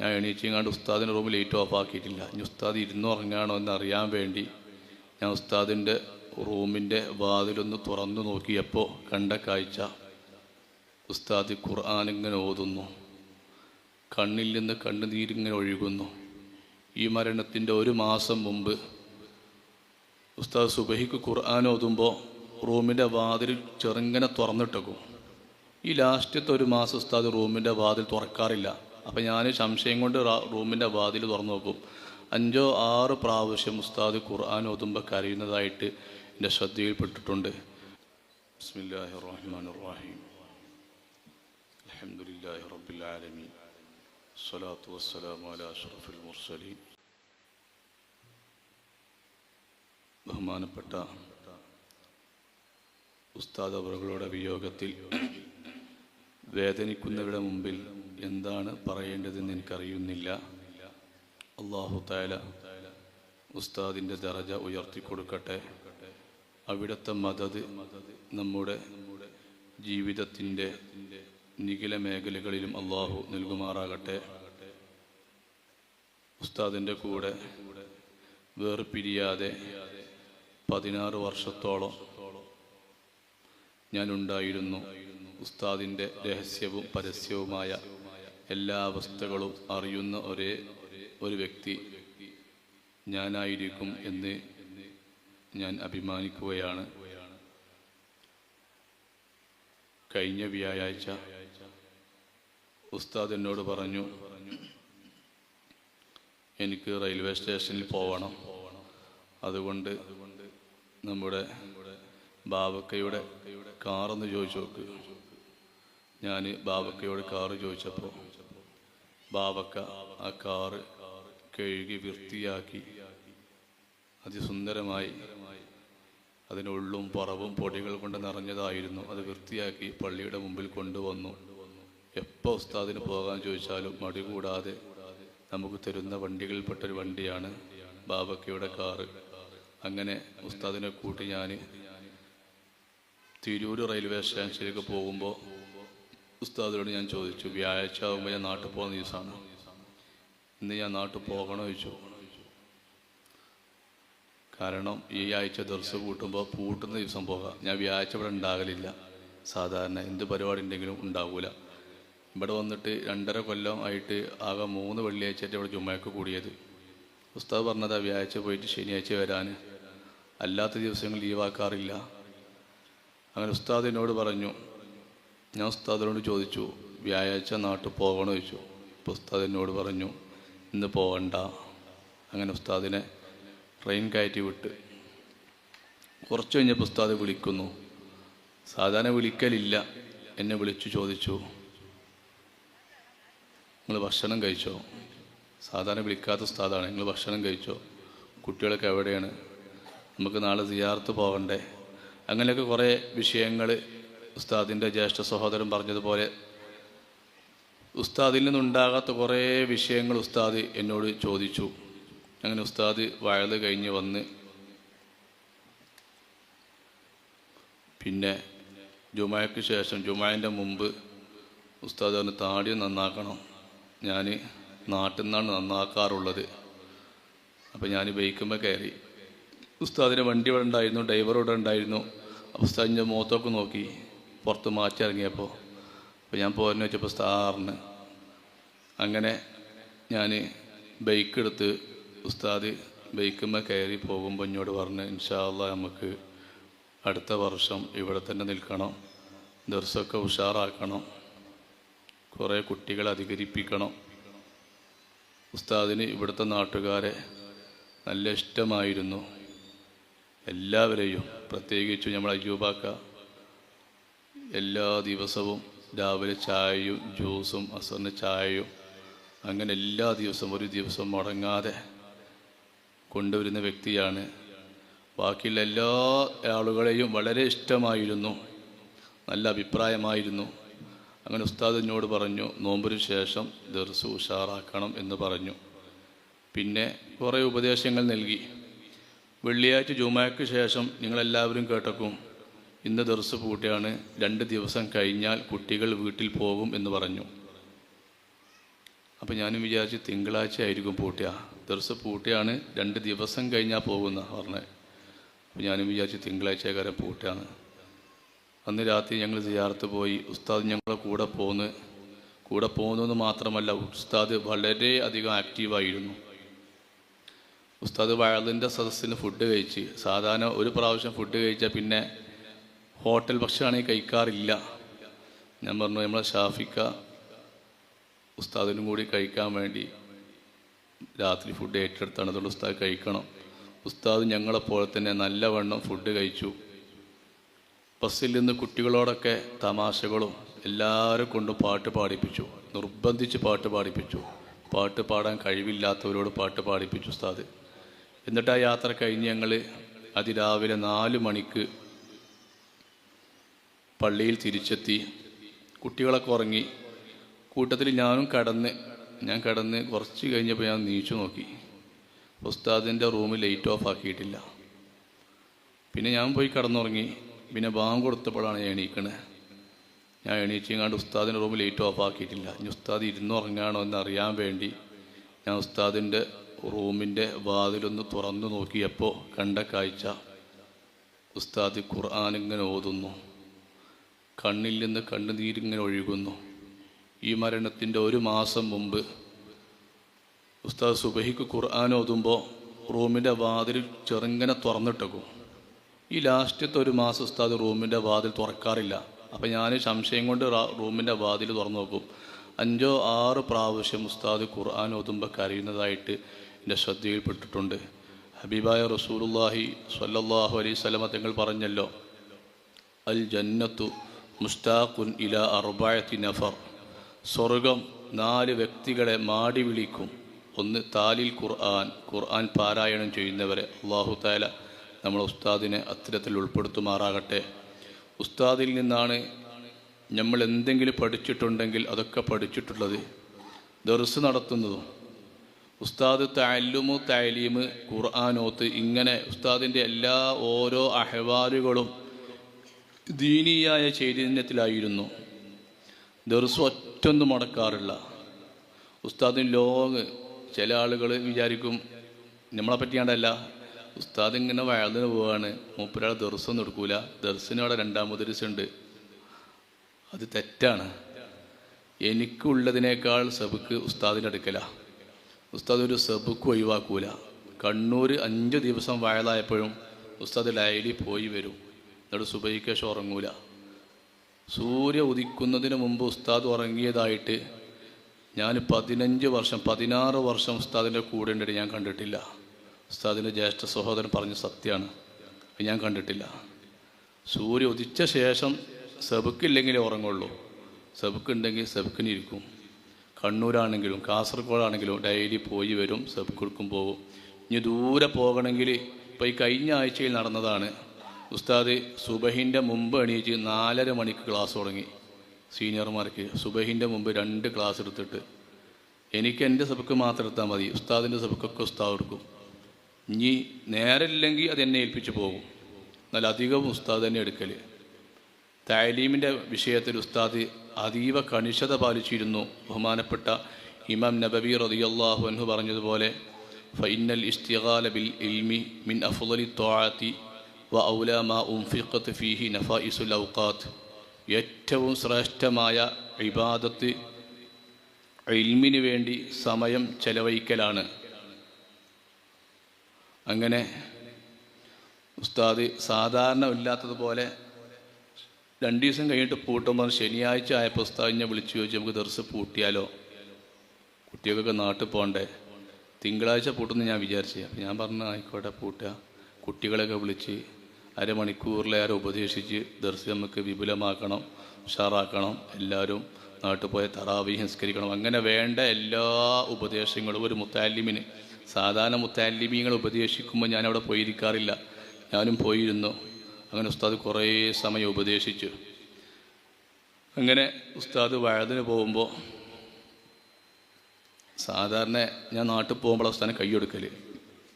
ഞാൻ എണീച്ചിങ്ങാണ്ട് ഉസ്താദിന്റെ റൂമിൽ ലൈറ്റ് ഓഫ് ആക്കിയിട്ടില്ല. ഇനി ഉസ്താദ് ഇരുന്ന് ഉറങ്ങാണോ എന്ന് അറിയാൻ വേണ്ടി ഞാൻ ഉസ്താദിന്റെ റൂമിന്റെ വാതിലൊന്ന് തുറന്നു നോക്കിയപ്പോൾ കണ്ട കാഴ്ച. ഉസ്താദ് ഖുർആൻ ഇങ്ങനെ ഓതുന്നു. കണ്ണിൽ നിന്ന് കണ്ണുനീരിങ്ങനെ ഒഴുകുന്നു. ഈ മരണത്തിന്റെ ഒരു മാസം മുമ്പ് ഉസ്താദ് സുബഹിക്ക് ഖുർആൻ ഓതുമ്പോൾ റൂമിന്റെ വാതിൽ ചെറുങ്ങനെ തുറന്നിട്ടേക്കും. ഈ ലാസ്റ്റത്തെ ഒരു മാസം ഉസ്താദ് റൂമിന്റെ വാതിൽ തുറക്കാറില്ല. അപ്പം ഞാൻ സംശയം കൊണ്ട് റൂമിന്റെ വാതിൽ തുറന്നു നോക്കും. അഞ്ചോ ആറ് പ്രാവശ്യം ഉസ്താദ് ഖുർആൻ ഓതുമ്പോൾ കരയുന്നതായിട്ട് എന്റെ ശ്രദ്ധയിൽപ്പെട്ടിട്ടുണ്ട്. ബിസ്മില്ലാഹി റഹീം റബ്ബിൽ വസ്സലാമു അലാ ബഹുമാനപ്പെട്ട ഉസ്താദ് അവറുകളുടെ വിയോഗത്തിൽ വേദനിക്കുന്നവരുടെ മുമ്പിൽ എന്താണ് പറയേണ്ടതെന്ന് എനിക്കറിയുന്നില്ല. അള്ളാഹു താല ഉസ്താദിന്റെ ദറജ ഉയർത്തിക്കൊടുക്കട്ടെ അവിടുത്തെ മദത് നമ്മുടെ ജീവിതത്തിന്റെ നിഖില മേഖലകളിലും അള്ളാഹു നൽകുമാറാകട്ടെ. ഉസ്താദിന്റെ കൂടെ വേർപിരിയാതെ പതിനാറ് വർഷത്തോളം ഞാനുണ്ടായിരുന്നു ഉസ്താദിന്റെ രഹസ്യവും പരസ്യവുമായ എല്ലാ അവസ്ഥകളും അറിയുന്ന ഒരേ ഒരു വ്യക്തി ഞാനായിരിക്കും എന്ന് ഞാൻ അഭിമാനിക്കുകയാണ്. കഴിഞ്ഞ വ്യാഴാഴ്ച ഉസ്താദ് എന്നോട് പറഞ്ഞു എനിക്ക് റെയിൽവേ സ്റ്റേഷനിൽ പോവണം. അതുകൊണ്ട് നമ്മുടെ ബാബക്കയുടെ കാറൊന്ന് ചോദിച്ചു നോക്ക്. ഞാൻ ബാബക്കയോട് കാറ് ചോദിച്ചപ്പോൾ ബാബക്ക ആ കാറ് കഴുകി വൃത്തിയാക്കി. അതിസുന്ദരമായി അതിനുള്ളും പറവും പൊടികൾ കൊണ്ട് നിറഞ്ഞതായിരുന്നു. അത് വൃത്തിയാക്കി പള്ളിയുടെ മുമ്പിൽ കൊണ്ടുവന്നു. എപ്പോൾ ഉസ്താദിന് പോകാൻ ചോദിച്ചാലും മടി കൂടാതെ നമുക്ക് തരുന്ന വണ്ടികളിൽപ്പെട്ടൊരു വണ്ടിയാണ് ബാബക്കയുടെ കാറ്. അങ്ങനെ ഉസ്താദിനെ കൂട്ടി ഞാൻ തിരൂർ റെയിൽവേ സ്റ്റേഷനിലേക്ക് പോകുമ്പോൾ ഉസ്താദിനോട് ഞാൻ ചോദിച്ചു വ്യാഴാഴ്ച ആകുമ്പോൾ ഞാൻ നാട്ടിൽ പോകുന്ന ദിവസമാണ്? ഇന്ന് ഞാൻ നാട്ടിൽ പോകണോ ചോദിച്ചു. കാരണം ഈ ആഴ്ച ദിവസം കൂട്ടുമ്പോൾ പൂട്ടുന്ന ദിവസം പോകാം. ഞാൻ വ്യാഴാഴ്ച ഇവിടെ ഉണ്ടാകലില്ല. സാധാരണ എന്ത് പരിപാടി ഉണ്ടെങ്കിലും ഉണ്ടാവില്ല ഇവിടെ വന്നിട്ട് രണ്ടര കൊല്ലം ആയിട്ട് ആകെ മൂന്ന് വെള്ളിയാഴ്ചയായിട്ട് ഇവിടെ ജുമ്മയൊക്കെ കൂടിയത്. ഉസ്താദ് പറഞ്ഞതാ വ്യാഴാഴ്ച പോയിട്ട് ശനിയാഴ്ച വരാൻ അല്ലാത്ത ദിവസങ്ങൾ ലീവാക്കാറില്ല. അങ്ങനെ ഉസ്താദിനോട് പറഞ്ഞു ഞാൻ ഉസ്താദിനോട് ചോദിച്ചു വ്യാഴാഴ്ച നാട്ടിൽ പോകണമെന്ന് ചോദിച്ചു. അപ്പോൾ ഉസ്താദ് എന്നോട് പറഞ്ഞു ഇന്ന് പോകണ്ട. അങ്ങനെ ഉസ്താദിനെ ട്രെയിൻ കയറ്റി വിട്ട്. കുറച്ച് കഴിഞ്ഞപ്പോൾ ഉസ്താദ് വിളിക്കുന്നു. സാധാരണ വിളിക്കലില്ല. എന്നെ വിളിച്ചു ചോദിച്ചു നിങ്ങൾ ഭക്ഷണം കഴിച്ചോ? സാധാരണ വിളിക്കാത്ത ഉസ്താദാണ് നിങ്ങൾ ഭക്ഷണം കഴിച്ചോ? കുട്ടികളൊക്കെ എവിടെയാണ്? നമുക്ക് നാളെ സിയാർത്ത് പോകണ്ടേ? അങ്ങനെയൊക്കെ കുറേ വിഷയങ്ങൾ ഉസ്താദിന്റെ ജ്യേഷ്ഠ സഹോദരൻ പറഞ്ഞതുപോലെ ഉസ്താദിൽ നിന്നുണ്ടാകാത്ത കുറേ വിഷയങ്ങൾ ഉസ്താദ് എന്നോട് ചോദിച്ചു. അങ്ങനെ ഉസ്താദ് വയത് കഴിഞ്ഞ് വന്ന് പിന്നെ ജുമായ്ക്ക് ശേഷം ജുമായന്റെ മുമ്പ് ഉസ്താദ് അവന് താടി നന്നാക്കണം. ഞാൻ നാട്ടിൽ നിന്നാണ് നന്നാക്കാറുള്ളത്. അപ്പോൾ ഞാൻ ബൈക്കുമ്പോൾ കയറി. ഉസ്താദിന്റെ വണ്ടി ഇവിടെ ഉണ്ടായിരുന്നു ഡ്രൈവർ ഇവിടെ ഉണ്ടായിരുന്നു. ഉസ്താദിന്റെ മുഖത്തൊക്കെ നോക്കി. പുറത്ത് മാറ്റി ഇറങ്ങിയപ്പോൾ അപ്പോൾ ഞാൻ പോരെന്ന് വെച്ചപ്പോൾ സ്റ്റാറിന് അങ്ങനെ ഞാൻ ബൈക്ക് എടുത്ത് ഉസ്താദ് ബൈക്കുമ്മ കയറി പോകുമ്പോൾ എന്നോട് പറഞ്ഞ് ഇൻഷാല്ല നമുക്ക് അടുത്ത വർഷം ഇവിടെ തന്നെ നിൽക്കണം ദിവസമൊക്കെ ഉഷാറാക്കണം കുറേ കുട്ടികളെ അധികരിപ്പിക്കണം. ഉസ്താദിന് ഇവിടുത്തെ നാട്ടുകാരെ നല്ല ഇഷ്ടമായിരുന്നു. എല്ലാവരെയും പ്രത്യേകിച്ചും നമ്മൾ അയ്യൂബാക്ക എല്ലാ ദിവസവും രാവിലെ ചായയും ജ്യൂസും അസറിന് ചായയും അങ്ങനെ എല്ലാ ദിവസവും ഒരു ദിവസം മുടങ്ങാതെ കൊണ്ടുവരുന്ന വ്യക്തിയാണ്. ബാക്കിയുള്ള എല്ലാ ആളുകളെയും വളരെ ഇഷ്ടമായിരുന്നു. നല്ല അഭിപ്രായമായിരുന്നു. അങ്ങനെ ഉസ്താദിനോട് പറഞ്ഞു നോമ്പിന് ശേഷം ദർസ് ഉഷാറാക്കണം എന്ന് പറഞ്ഞു. പിന്നെ കുറേ ഉപദേശങ്ങൾ നൽകി. വെള്ളിയാഴ്ച ജുമാക്ക് ശേഷം നിങ്ങളെല്ലാവരും കേട്ടക്കും. ഇന്ന് ദർസ് പൂട്ടിയാണ് രണ്ട് ദിവസം കഴിഞ്ഞാൽ കുട്ടികൾ വീട്ടിൽ പോകും എന്ന് പറഞ്ഞു. അപ്പോൾ ഞാനും വിചാരിച്ചു തിങ്കളാഴ്ച ആയിരിക്കും പൂട്ടിയ ദിവസം പൂട്ടിയാണ് രണ്ട് ദിവസം കഴിഞ്ഞാൽ പോകുന്ന പറഞ്ഞത് അപ്പോൾ ഞാനും വിചാരിച്ചു തിങ്കളാഴ്ച കാരം പൂട്ടിയാണ് അന്ന് രാത്രി ഞങ്ങൾ സിയാർത്ത് പോയി ഉസ്താദ് ഞങ്ങളെ കൂടെ പോന്ന് കൂടെ പോകുന്നതെന്ന് മാത്രമല്ല ഉസ്താദ് വളരെ അധികം ആക്റ്റീവായിരുന്നു. ഉസ്താദ് വയലിന്റെ സദസ്സിന് ഫുഡ് കഴിച്ച് സാധാരണ ഒരു പ്രാവശ്യം ഫുഡ് കഴിച്ചാൽ പിന്നെ ഹോട്ടൽ ഭക്ഷണമാണെങ്കിൽ കഴിക്കാറില്ല. ഞാൻ പറഞ്ഞു നമ്മളെ ഷാഫിക്ക ഉസ്താദിനും കൂടി കഴിക്കാൻ വേണ്ടി രാത്രി ഫുഡ് ഏറ്റെടുത്താണ്. അതുകൊണ്ട് ഉസ്താദ് കഴിക്കണം. ഉസ്താദ് ഞങ്ങളെപ്പോലെ തന്നെ നല്ലവണ്ണം ഫുഡ് കഴിച്ചു. ബസ്സിൽ നിന്ന് കുട്ടികളോടൊക്കെ തമാശകളും എല്ലാവരും കൊണ്ട് പാട്ട് പാടിപ്പിച്ചു. നിർബന്ധിച്ച് പാട്ട് പാടിപ്പിച്ചു. പാട്ട് പാടാൻ കഴിവില്ലാത്തവരോട് പാട്ട് പാടിപ്പിച്ചു ഉസ്താദ്. എന്നിട്ട് ആ യാത്ര കഴിഞ്ഞ് ഞങ്ങൾ അതിരാവിലെ നാല് മണിക്ക് പള്ളിയിൽ തിരിച്ചെത്തി. കുട്ടികളൊക്കെ ഉറങ്ങി. കൂട്ടത്തിൽ ഞാനും കടന്ന് ഞാൻ കടന്ന് കുറച്ച് കഴിഞ്ഞപ്പോൾ ഞാൻ നീച്ചു നോക്കി. ഉസ്താദിന്റെ റൂം ലൈറ്റ് ഓഫ് ആക്കിയിട്ടില്ല. പിന്നെ ഞാൻ പോയി കടന്നുറങ്ങി. പിന്നെ ബാങ്ക് കൊടുത്തപ്പോഴാണ് ഞാൻ എണീക്കണത് ഞാൻ എണീച്ചെങ്ങാണ്ട് ഉസ്താദിന്റെ റൂം ലൈറ്റ് ഓഫ് ആക്കിയിട്ടില്ല. ഇനി ഉസ്താദ് ഇരുന്നുറങ്ങാണോ എന്ന് അറിയാൻ വേണ്ടി ഞാൻ ഉസ്താദിന്റെ റൂമിന്റെ വാതിലൊന്ന് തുറന്നു നോക്കിയപ്പോൾ കണ്ട കാഴ്ച. ഉസ്താദ് ഖുർആാനിങ്ങനെ ഓതുന്നു. കണ്ണിൽ നിന്ന് കണ്ണുനീരിങ്ങനെ ഒഴുകുന്നു. ഈ മരണത്തിന്റെ ഒരു മാസം മുമ്പ് ഉസ്താദ് സുബഹിക്ക് ഖുർആൻ ഓതുമ്പോൾ റൂമിന്റെ വാതിൽ ചെറുങ്ങനെ തുറന്നിട്ടേക്കും. ഈ ലാസ്റ്റത്തെ ഒരു മാസം ഉസ്താദ് റൂമിന്റെ വാതിൽ തുറക്കാറില്ല. അപ്പം ഞാൻ സംശയം കൊണ്ട് റൂമിന്റെ വാതിൽ തുറന്നു നോക്കും. അഞ്ചോ ആറ് പ്രാവശ്യം ഉസ്താദ് ഖുർആൻ ഓതുമ്പോൾ കരയുന്നതായിട്ട് എന്റെ ശ്രദ്ധയിൽപ്പെട്ടിട്ടുണ്ട്. ഹബീബായ റസൂലുള്ളാഹി സ്വല്ലല്ലാഹു അലൈഹി സ്വലമ തങ്ങൾ പറഞ്ഞല്ലോ അൽ ജന്നത്തു മുസ്താഖുൻ ഇല അർബായത്തി നഫർ. സ്വർഗം നാല് വ്യക്തികളെ മാടി വിളിക്കും. ഒന്ന് താലിൽ ഖുർആൻ ഖുർആൻ പാരായണം ചെയ്യുന്നവരെ. അള്ളാഹു താല നമ്മൾ ഉസ്താദിനെ അത്തരത്തിൽ ഉൾപ്പെടുത്തുമാറാകട്ടെ. ഉസ്താദിൽ നിന്നാണ് നമ്മൾ എന്തെങ്കിലും പഠിച്ചിട്ടുണ്ടെങ്കിൽ അതൊക്കെ പഠിച്ചിട്ടുള്ളത്. ദർസ് നടത്തുന്നതും. ഉസ്താദ് താലുമു താലീമ് ഖുർആാനോത്ത് ഇങ്ങനെ ഉസ്താദിന്റെ എല്ലാ ഓരോ അഹവാലുകളും ദീനീയായ ചൈതന്യത്തിലായിരുന്നു. ദർസ് ഒറ്റൊന്നും മുടക്കാറില്ല. ഉസ്താദിൻ ലോങ് ചില ആളുകൾ വിചാരിക്കും നമ്മളെ പറ്റിയാണ്ടല്ല. ഉസ്താദ് ഇങ്ങനെ വയലിന് പോവാണ്. മൂപ്പരാൾ ദർസൊന്നും എടുക്കൂല. ദർസിന് അവിടെ രണ്ടാമത് ദിവസമുണ്ട്. അത് തെറ്റാണ്. എനിക്കുള്ളതിനേക്കാൾ സബുക്ക് ഉസ്താദിന്റെ അടുക്കല. ഉസ്താദ് ഒരു സബുക്ക് ഒഴിവാക്കൂല. കണ്ണൂർ അഞ്ച് ദിവസം വയലായപ്പോഴും ഉസ്താദ് ഡയലി പോയി വരും. എന്നിട്ട് സുബൈക്കേശം ഉറങ്ങൂല. സൂര്യ ഉദിക്കുന്നതിന് മുമ്പ് ഉസ്താദ് ഉറങ്ങിയതായിട്ട് ഞാൻ പതിനഞ്ച് വർഷം പതിനാറ് വർഷം ഉസ്താദിന്റെ കൂടെ ഉണ്ടിട്ട് ഞാൻ കണ്ടിട്ടില്ല. ഉസ്താദിന്റെ ജ്യേഷ്ഠ സഹോദരൻ പറഞ്ഞ സത്യമാണ് ഞാൻ കണ്ടിട്ടില്ല. സൂര്യ ഉദിച്ച ശേഷം സെബുക്കില്ലെങ്കിലേ ഉറങ്ങുള്ളൂ. സെബുക്കുണ്ടെങ്കിൽ സെബുക്കിന് ഇരിക്കും. കണ്ണൂരാണെങ്കിലും കാസർഗോഡാണെങ്കിലും ഡെയിലി പോയി വരും സെബുക്കിൽക്കും പോകും ഇനി ദൂരെ പോകണമെങ്കിൽ ഇപ്പോൾ ഈ കഴിഞ്ഞ ആഴ്ചയിൽ നടന്നതാണ് ഉസ്താദ് സുബഹിന്റെ മുമ്പ് എണീച്ച് നാലര മണിക്ക് ക്ലാസ് തുടങ്ങി. സീനിയർമാർക്ക് സുബഹിന്റെ മുമ്പ് രണ്ട് ക്ലാസ് എടുത്തിട്ട്. എനിക്ക് എന്റെ സബക്ക് മാത്രം എടുത്താൽ മതി. ഉസ്താദിന്റെ സബക്കൊക്കെ ഉസ്താദ് എടുക്കും. ഇനി നേരമില്ലെങ്കിൽ അത് എന്നെ ഏൽപ്പിച്ച് പോകും. എന്നാൽ അധികവും ഉസ്താദ് തന്നെ എടുക്കൽ താലീമിന്റെ വിഷയത്തിൽ ഉസ്താദ് അതീവ കണിശത പാലിച്ചിരുന്നു. ബഹുമാനപ്പെട്ട ഇമാം നബബി റതിയല്ലാഹു അൻഹു പറഞ്ഞതുപോലെ ഫൈനൽ ഇസ്തിഗാല ബിൽ ഇൽമി മിൻ അഫുദലി ത്വാഅത്തി വ ഔലാ മാ ഉംഫിഖത്ത് ഫീഹി നഫായിസുൽ ഔഖാത്ത്. ഏറ്റവും ശ്രേഷ്ഠമായ ഇബാദത്ത് ഇൽമിന് വേണ്ടി സമയം ചെലവഴിക്കലാണ്. അങ്ങനെ ഉസ്താദ് സാധാരണ ഇല്ലാത്തതുപോലെ രണ്ട് ദിവസം കഴിഞ്ഞിട്ട് പൂട്ടുമ്പോൾ ശനിയാഴ്ച ആയപ്പോൾ ഉസ്താദിനെ വിളിച്ചു ചോദിച്ചു നമുക്ക് ദർസ് പൂട്ടിയാലോ? കുട്ടികൾക്കൊക്കെ നാട്ടിൽ പോകണ്ടേ തിങ്കളാഴ്ച പൂട്ടുമെന്ന് ഞാൻ വിചാരിച്ചു. ഞാൻ പറഞ്ഞു ആയിക്കോട്ടെ പൂട്ടുക. കുട്ടികളെയൊക്കെ വിളിച്ച് അരമണിക്കൂറിലേറെ ഉപദേശിച്ച് ദർശനം നമുക്ക് വിപുലമാക്കണം ഉഷാറാക്കണം. എല്ലാവരും നാട്ടിൽ പോയ തറാവി സംസ്കരിക്കണം. അങ്ങനെ വേണ്ട എല്ലാ ഉപദേശങ്ങളും ഒരു മുത്താലിമിന്. സാധാരണ മുത്താലിമീങ്ങൾ ഉപദേശിക്കുമ്പോൾ ഞാൻ അവിടെ പോയിരിക്കാറില്ല. ഞാനും പോയിരുന്നു. അങ്ങനെ ഉസ്താദ് കുറേ സമയം ഉപദേശിച്ചു. അങ്ങനെ ഉസ്താദ് വഴതിന് പോകുമ്പോൾ സാധാരണ ഞാൻ നാട്ടിൽ പോകുമ്പോൾ ഉസ്താദിനെ കൈയെടുക്കൽ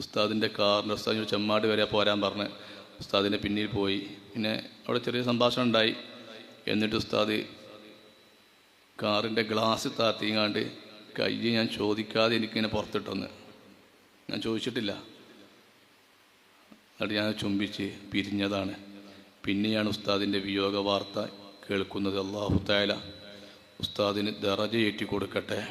ഉസ്താദിന്റെ കാറിന്റെ ഉസ്താദിന് ചെമ്മാട് വരെ പോരാൻ പറഞ്ഞ്. ഉസ്താദിന്റെ പിന്നിൽ പോയി. പിന്നെ അവിടെ ചെറിയ സംഭാഷണം ഉണ്ടായി. എന്നിട്ട് ഉസ്താദ് കാറിന്റെ ഗ്ലാസ് താത്തിങ്ങാണ്ട് കൈ ഞാൻ ചോദിക്കാതെ എനിക്കിങ്ങനെ പുറത്തിട്ടൊന്ന്. ഞാൻ ചോദിച്ചിട്ടില്ല. എന്നിട്ട് ഞാൻ ചുംബിച്ച് പിരിഞ്ഞതാണ്. പിന്നെയാണ് ഉസ്താദിന്റെ വിയോഗ വാർത്ത കേൾക്കുന്നത്. അള്ളാഹു തായാല ഉസ്താദിന് ദറജയേറ്റി കൊടുക്കട്ടെ.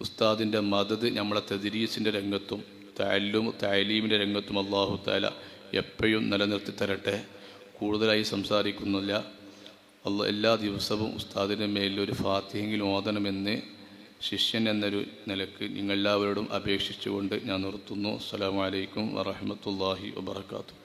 ഉസ്താദിന്റെ മദത് നമ്മളെ തെദിരീസിന്റെ രംഗത്തും താലും താലീമിന്റെ രംഗത്തും അള്ളാഹു താല എപ്പോഴും നിലനിർത്തി തരട്ടെ. കൂടുതലായി സംസാരിക്കുന്നില്ല. അല്ല എല്ലാ ദിവസവും ഉസ്താദിന്റെ മേലിൽ ഒരു ഫാത്തിയെങ്കിലും ഓതണമെന്ന് ശിഷ്യൻ എന്നൊരു നിലയ്ക്ക് നിങ്ങളെല്ലാവരോടും അപേക്ഷിച്ചുകൊണ്ട് ഞാൻ നിർത്തുന്നു. അസ്സലാമലൈക്കും വറഹമത്തല്ലാഹി വബർക്കാത്തു